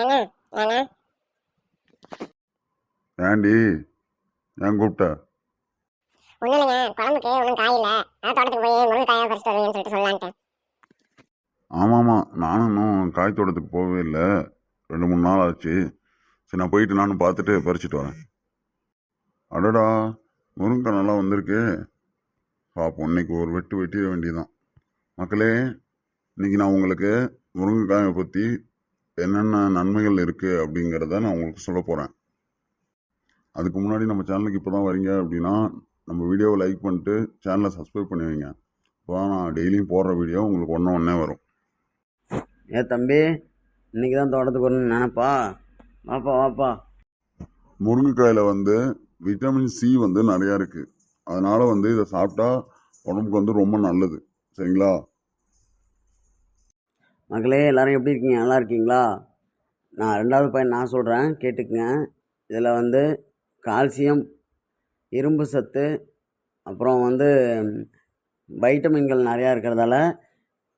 ஏங்க ஏங்க ஏண்டி? ஏன் கூப்பிட்ட? ஒன்றும் இல்லைங்க குழம்புக்கு ஒன்றும் காய் இல்லை. அதான் தோட்டத்துக்கு போய் முருங்கைக்காயாக பறிச்சுட்டு வருவீங்கன்னு சொல்லிட்டு சொல்லலான்ட்டேன் ஆமாம்மா நானும் இன்னும் காய் தோட்டத்துக்கு போகவே இல்லை. ரெண்டு மூணு நாள் ஆச்சு. சரி நான் போயிட்டு நானும் பார்த்துட்டு பறிச்சுட்டு வரேன். அடடா முருங்கைக்காய் நல்லா வந்திருக்கு. பார்ப்போம் இன்னைக்கு ஒரு வெட்டு வெட்டிட வேண்டியதுதான். மக்களே இன்னைக்கு நான் உங்களுக்கு முருங்கைக்காயை பற்றி என்னென்ன நன்மைகள் இருக்குது அப்படிங்கிறத நான் உங்களுக்கு சொல்ல போகிறேன் அதுக்கு முன்னாடி நம்ம சேனலுக்கு இப்போ தான் வரீங்க அப்படின்னா நம்ம வீடியோவை லைக் பண்ணிட்டு சேனலை சப்ஸ்கிரைப் பண்ணி வைங்க. இப்போ நான் டெய்லியும் போடுற வீடியோ உங்களுக்கு ஒன்று ஒன்றே வரும். ஏ தம்பி இன்னைக்கு தான் தோட்டத்துக்கு வரணும்னு நினப்பா? வாப்பா வாப்பா. முருங்கைக்காயில் வந்து விட்டமின் சி வந்து நிறையா இருக்குது அதனால் வந்து இதை சாப்பிட்டா உடம்புக்கு வந்து ரொம்ப நல்லது. சரிங்களா? மகளே எல்லோரும் எப்படி இருக்கீங்க? நல்லா இருக்கீங்களா? நான் ரெண்டாவது பையன் நான் சொல்கிறேன் கேட்டுக்குங்க. இதில் வந்து கால்சியம் இரும்பு சத்து அப்புறம் வந்து வைட்டமின்கள் நிறையா இருக்கிறதால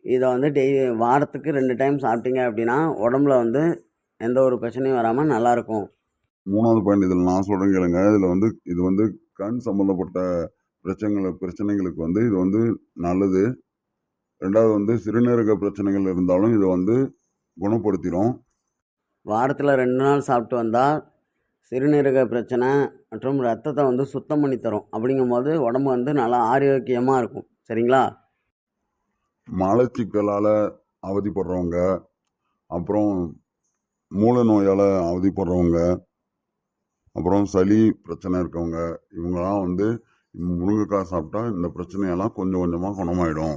இதை வந்து டெய் வாரத்துக்கு ரெண்டு டைம் சாப்பிட்டீங்க அப்படின்னா உடம்புல வந்து எந்த ஒரு பிரச்சனையும் வராமல் நல்லாயிருக்கும் மூணாவது பாயிண்ட் இதில் நான் சொல்கிறேன் கேளுங்க. இதில் வந்து இது வந்து கண் சம்மந்தப்பட்ட பிரச்சனைகள் பிரச்சனைகளுக்கு வந்து இது வந்து நல்லது. ரெண்டாவது வந்து சிறுநீரக பிரச்சனைகள் இருந்தாலும் இதை வந்து குணப்படுத்திடும் வாரத்தில் ரெண்டு நாள் சாப்பிட்டு வந்தால் சிறுநீரக பிரச்சனை மற்றும் ரத்தத்தை வந்து சுத்தம் பண்ணி தரும். அப்படிங்கும்போது உடம்பு வந்து நல்லா ஆரோக்கியமாக இருக்கும். சரிங்களா? மலச்சிக்கலால் அவதிப்படுறவங்க அப்புறம் மூல நோயால் அவதிப்படுறவங்க அப்புறம் சளி பிரச்சனை இருக்கவங்க இவங்கெல்லாம் வந்து முருங்கைக்காய் சாப்பிட்டா இந்த பிரச்சனையெல்லாம் கொஞ்சம் கொஞ்சமாக குணமாயிடும்.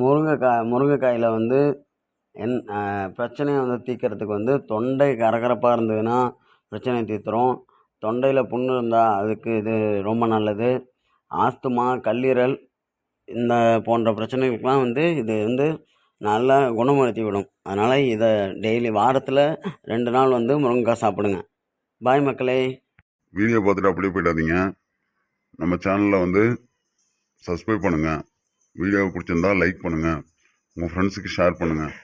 முருங்கைக்காய் முருங்கைக்காயில் வந்து என் பிரச்சனையை வந்து தீர்க்கறதுக்கு வந்து தொண்டை கரகரப்பாக இருந்ததுன்னா பிரச்சனையை தீர்த்துரும். தொண்டையில் புண்ணு இருந்தால் அதுக்கு இது ரொம்ப நல்லது. ஆஸ்துமா கல்லீரல் இந்த போன்ற பிரச்சனைகளுக்கெலாம் வந்து இது வந்து நல்லா குணப்படுத்தி விடும். அதனால் இதை டெய்லி வாரத்தில் ரெண்டு நாள் வந்து முருங்கைக்காய் சாப்பிடுங்க. பாய் மக்களே. வீடியோ பார்த்துட்டு அப்படியே போயிடாதீங்க. நம்ம சேனலில் வந்து சப்ஸ்கிரைப் பண்ணுங்கள் வீடியோவை பிடிச்சிருந்தா லைக் பண்ணுங்கள் உங்கள் ஃப்ரெண்ட்ஸுக்கு ஷேர் பண்ணுங்கள்